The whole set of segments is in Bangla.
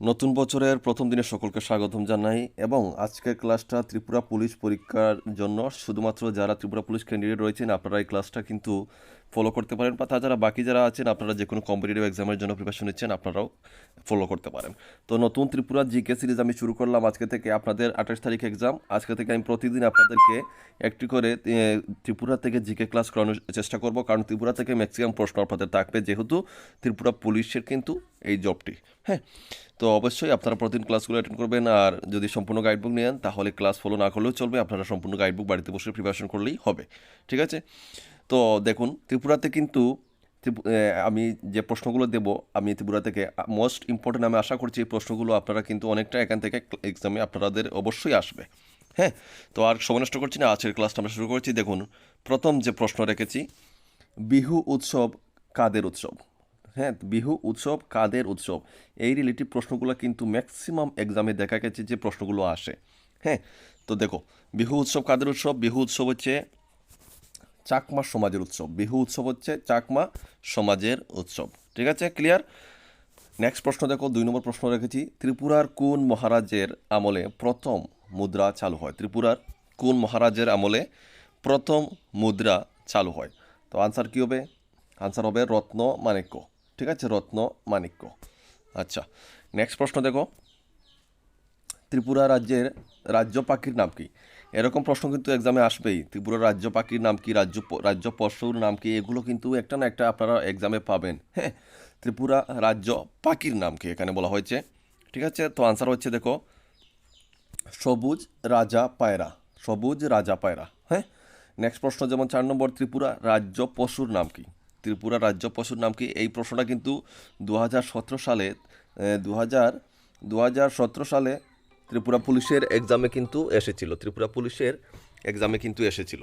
নতুন বছরের প্রথম দিনে সকলকে স্বাগতম জানাই এবং আজকের ক্লাসটা ত্রিপুরা পুলিশ পরীক্ষার জন্য, শুধুমাত্র যারা ত্রিপুরা পুলিশ ক্যান্ডিডেট রয়েছেন, আপনারা এই ক্লাসটা কিন্তু ফলো করতে পারেন বা তাছাড়া বাকি যারা আছেন, আপনারা যে কোনো কম্পিটিটিভ এক্সামের জন্য প্রিপারেশন নিচ্ছেন, আপনারাও ফলো করতে পারেন। তো নতুন ত্রিপুরা জিকে সিরিজ আমি শুরু করলাম আজকে থেকে, আপনাদের আঠাশ তারিখ এক্সাম আজকে থেকে আমি প্রতিদিন আপনাদেরকে একটি করে ত্রিপুরা থেকে জিকে ক্লাস করানোর চেষ্টা করব, কারণ ত্রিপুরা থেকে ম্যাক্সিমাম প্রশ্ন আপনাদের থাকবে, যেহেতু ত্রিপুরা পুলিশের কিন্তু এই জবটি হ্যাঁ তো অবশ্যই আপনারা প্রতিদিন ক্লাসগুলো অ্যাটেন্ড করবেন, আর যদি সম্পূর্ণ গাইডবুক নেন, তাহলে ক্লাস ফলো না করলেও চলবে, আপনারা সম্পূর্ণ গাইডবুক বাড়িতে বসে প্রিপারেশন করলেই হবে। ঠিক আছে? তো দেখুন, ত্রিপুরাতে কিন্তু আমি যে প্রশ্নগুলো দেব, আমি ত্রিপুরা থেকে মোস্ট ইম্পর্টেন্ট আমি আশা করছি এই প্রশ্নগুলো আপনারা কিন্তু অনেকটা এখান থেকে এক্সামে আপনাদের অবশ্যই আসবে। হ্যাঁ? তো আর সময় নষ্ট করছি না, আজকের ক্লাসটা আমরা শুরু করছি। দেখুন, প্রথম যে প্রশ্ন রেখেছি, বিহু উৎসব কাদের উৎসব? হ্যাঁ বিহু উৎসব কাদের উৎসব? এই রিলেটিভ প্রশ্নগুলো কিন্তু ম্যাক্সিমাম এক্সামে দেখা গেছে যে প্রশ্নগুলো আসে। হ্যাঁ? তো দেখো, বিহু উৎসব কাদের উৎসব? বিহু উৎসব হচ্ছে চাকমা সমাজের উৎসব। বিহু উৎসব হচ্ছে চাকমা সমাজের উৎসব। ঠিক আছে? ক্লিয়ার নেক্সট প্রশ্ন দেখো, দুই নম্বর প্রশ্ন রেখেছি। ত্রিপুরার কোন মহারাজের আমলে প্রথম মুদ্রা চালু হয়? ত্রিপুরার কোন মহারাজের আমলে প্রথম মুদ্রা চালু হয়? তো আনসার কী হবে? আনসার হবে রত্ন মাণিক্য। ঠিক আছে? রত্ন মাণিক্য। আচ্ছা নেক্সট প্রশ্ন দেখো। ত্রিপুরা রাজ্যের রাজ্য পাখির নাম কি? এরকম প্রশ্ন কিন্তু এক্সামে আসবেই। ত্রিপুরা রাজ্য পাখির নাম কি? রাজ্য রাজ্য পশুর নাম কি? এগুলো কিন্তু একটা না একটা আপনারা এক্সামে পাবেন। হ্যাঁ ত্রিপুরা রাজ্য পাখির নাম কি? এখানে বলা হয়েছে। ঠিক আছে? তো আনসার হচ্ছে, দেখো, সবুজ রাজা পায়রা। সবুজ রাজা পায়রা। হ্যাঁ? নেক্সট প্রশ্ন, যেমন চার নম্বর, ত্রিপুরা রাজ্য পশুর নাম কি? ত্রিপুরা রাজ্য পশুর নাম কি? এই প্রশ্নটা কিন্তু দু সালে দু হাজার সালে ত্রিপুরা পুলিশের এক্সামে কিন্তু এসেছিল। ত্রিপুরা পুলিশের এক্সামে কিন্তু এসেছিল।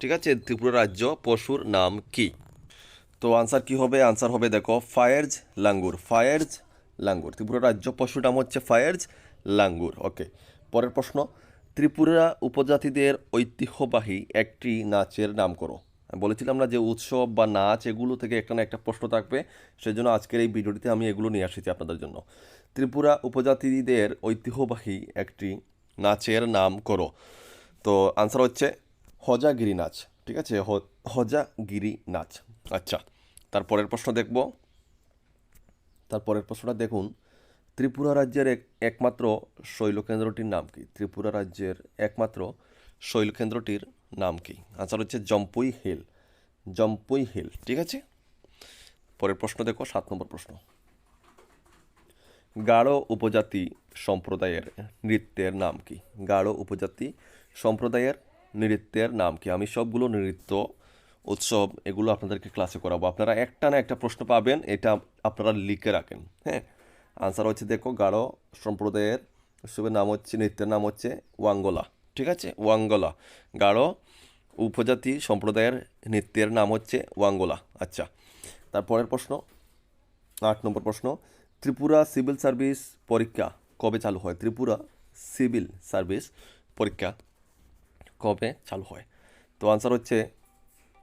ঠিক আছে? ত্রিপুরা রাজ্য পশুর নাম কি? তো আনসার কি হবে? আনসার হবে দেখো ফায়ার্জ লাঙ্গুর ফায়ার্জ লাঙ্গুর ত্রিপুরা রাজ্য পশুর নাম হচ্ছে ফায়ার্জ লাঙ্গুর ওকে পরের প্রশ্ন, ত্রিপুরা উপজাতিদের ঐতিহ্যবাহী একটি নাচের নাম করো। বলেছিলাম না যে উৎসব বা নাচ এগুলো থেকে একটা না একটা প্রশ্ন থাকবে সেই জন্য আজকের এই ভিডিওটিতে আমি এগুলো নিয়ে আসছি আপনাদের জন্য। ত্রিপুরা উপজাতিদের ঐতিহ্যবাহী একটি নাচের নাম করো। তো আনসার হচ্ছে হজাগিরি নাচ, ঠিক আছে? হজাগিরি নাচ। আচ্ছা তারপরের প্রশ্ন দেখব। তারপরের প্রশ্নটা দেখুন। ত্রিপুরা রাজ্যের এক, একমাত্র শৈলকেন্দ্রটির নাম কি? ত্রিপুরা রাজ্যের একমাত্র শৈলকেন্দ্রটির নাম কি? আনসার হচ্ছে জম্পুই হিল। জম্পুই হিল, ঠিক আছে? পরের প্রশ্ন দেখো, সাত নম্বর প্রশ্ন। গাঢ় উপজাতি সম্প্রদায়ের নৃত্যের নাম কি? গাঢ় উপজাতি সম্প্রদায়ের নৃত্যের নাম কি? আমি সবগুলো নৃত্য, উৎসব এগুলো আপনাদেরকে ক্লাসে করাবো। আপনারা একটা না একটা প্রশ্ন পাবেন, এটা আপনারা লিখে রাখেন হ্যাঁ? আনসার হচ্ছে, দেখো গাঢ় সম্প্রদায়ের উৎসবের নাম হচ্ছে, নৃত্যের নাম হচ্ছে ওয়াঙ্গলা। ঠিক আছে? ওয়াঙ্গলা। গাঢ় উপজাতি সম্প্রদায়ের নৃত্যের নাম হচ্ছে ওয়াঙ্গলা। আচ্ছা তারপরের প্রশ্ন। আট নম্বর প্রশ্ন। ত্রিপুরা সিভিল সার্ভিস পরীক্ষা কবে চালু হয়? ত্রিপুরা সিভিল সার্ভিস পরীক্ষা কবে চালু হয়? তো আনসার হচ্ছে,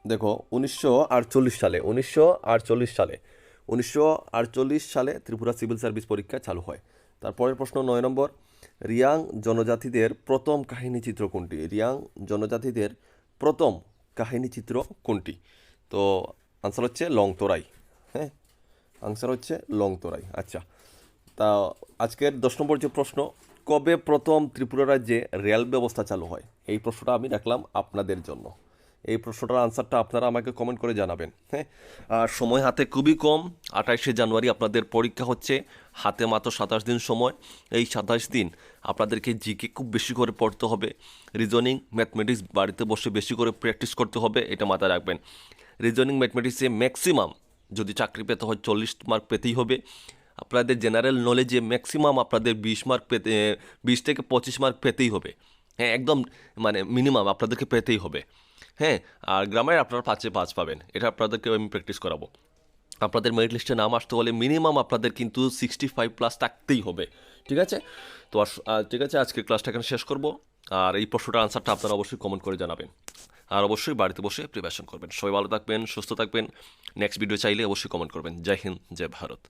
দেখো, উনিশশো আটচল্লিশ সালে, উনিশশো আটচল্লিশ সালে, উনিশশো আটচল্লিশ সালে ত্রিপুরা সিভিল সার্ভিস পরীক্ষা চালু হয়। তারপরের প্রশ্ন নয় নম্বর, রিয়াং জনজাতিদের প্রথম কাহিনী চিত্র কোনটি? রিয়াং জনজাতিদের প্রথম কাহিনী চিত্র কোনটি? তো আনসার হচ্ছে লংতরাই। হ্যাঁ? আনসার হচ্ছে লংতরাই। আচ্ছা। তা আজকের দশ নম্বর যে প্রশ্ন, কবে প্রথম ত্রিপুরা রাজ্যে রেল ব্যবস্থা চালু হয়? এই প্রশ্নটা আমি রাখলাম আপনাদের জন্য। এই প্রশ্নটার আনসারটা আপনারা আমাকে কমেন্ট করে জানাবেন। হ্যাঁ? আর সময় হাতে খুবই কম, আঠাইশে জানুয়ারি আপনাদের পরীক্ষা হচ্ছে, হাতে মাত্র সাতাশ দিন সময়। এই সাতাশ দিন আপনাদেরকে জিকে খুব বেশি করে পড়তে হবে রিজনিং ম্যাথমেটিক্স বাড়িতে বসে বেশি করে প্র্যাকটিস করতে হবে, এটা মাথায় রাখবেন। রিজনিং ম্যাথমেটিক্সে ম্যাক্সিমাম যদি চাকরি পেতে হয় চল্লিশ মার্ক পেতেই হবে। আপনাদের জেনারেল নলেজে ম্যাক্সিমাম আপনাদের বিশ মার্ক পেতে, বিশ থেকে পঁচিশ মার্ক পেতেই হবে। হ্যাঁ একদম মানে মিনিমাম আপনাদেরকে পেতেই হবে। হ্যাঁ আর গ্রামের আপনারা পাঁচে পাঁচ পাবেন। এটা আপনাদেরকে আমি প্র্যাকটিস করাবো। আপনাদের মেরিট লিস্টে নাম আসতে হলে মিনিমাম আপনাদের কিন্তু সিক্সটি ফাইভ প্লাস থাকতেই হবে। ঠিক আছে? তো ঠিক আছে, আজকের ক্লাসটা এখানে শেষ করব। আর এই প্রশ্নটার আনসারটা আপনারা অবশ্যই কমেন্ট করে জানাবেন। আর অবশ্যই বাড়িতে বসে প্রিপারেশন করবেন। সবাই ভালো থাকবেন, সুস্থ থাকবেন। নেক্সট ভিডিও চাইলে অবশ্যই কমেন্ট করবেন। জয় হিন্দ, জয় ভারত।